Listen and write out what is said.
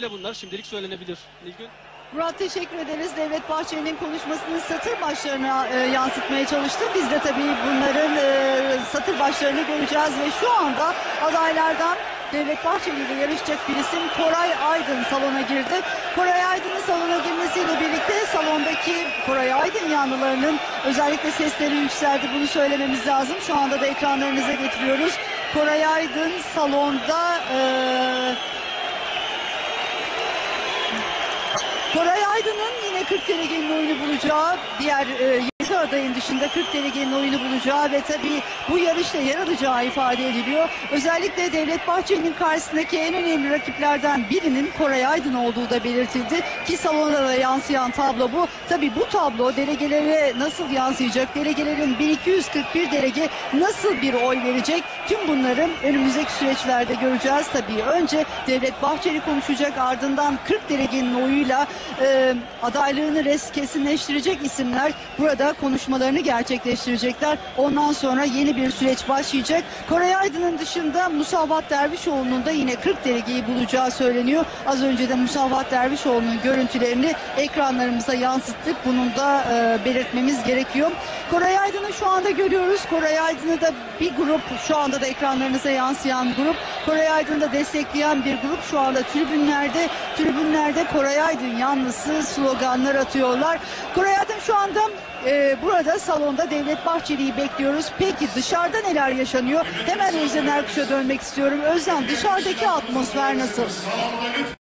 Bile bunlar şimdilik söylenebilir. Nilgün. Murat teşekkür ederiz. Devlet Bahçeli'nin konuşmasının satır başlarına e, yansıtmaya çalıştık. Biz de tabii bunların e, satır başlarını göreceğiz ve şu anda adaylardan Devlet Bahçeli ile yarışacak bir isim Koray Aydın salona girdi. Koray Aydın'ın salona girmesiyle birlikte salondaki Koray Aydın yanlılarının özellikle sesleri yükseldi. Bunu söylememiz lazım. Şu anda da ekranlarınıza getiriyoruz. Koray Aydın salonda e, Koray Aydın'ın yine 40 delegenin oyunu bulacağı, diğer e, 7 adayın dışında 40 delegenin oyunu bulacağı ve tabii bu yarışta yer alacağı ifade ediliyor. Özellikle Devlet Bahçeli'nin karşısındaki en önemli rakiplerden birinin Koray Aydın olduğu da belirtildi. Ki salona da yansıyan tablo bu. Tabii bu tablo delegelere nasıl yansıyacak? Delegelerin 1241 delege nasıl bir oy verecek? Tüm bunların önümüzdeki süreçlerde göreceğiz. Tabii önce Devlet Bahçeli konuşacak ardından 40 delegenin oyuyla e, adaylığını res kesinleştirecek isimler burada konuşmalarını gerçekleştirecekler. Ondan sonra yeni bir süreç başlayacak. Koray Aydın'ın dışında Musavat Dervişoğlu'nun da yine 40 delegeyi bulacağı söyleniyor. Az önce de Musavat Dervişoğlu'nun görüntülerini ekranlarımıza yansıttık. Bunun da e, belirtmemiz gerekiyor. Koray Aydın'ı şu anda görüyoruz. Koray Aydın'ı da bir grup şu anda da ekranlarınıza yansıyan grup. Koray Aydın'ı da destekleyen bir grup şu anda tribünlerde. Tribünlerde Koray Aydın yanlısı sloganlar atıyorlar. Koray Aydın şu anda e, burada salonda Devlet Bahçeli'yi bekliyoruz. Peki dışarıda neler yaşanıyor? Hemen Özlem Erkuş'a dönmek istiyorum. Özlem dışarıdaki atmosfer nasıl?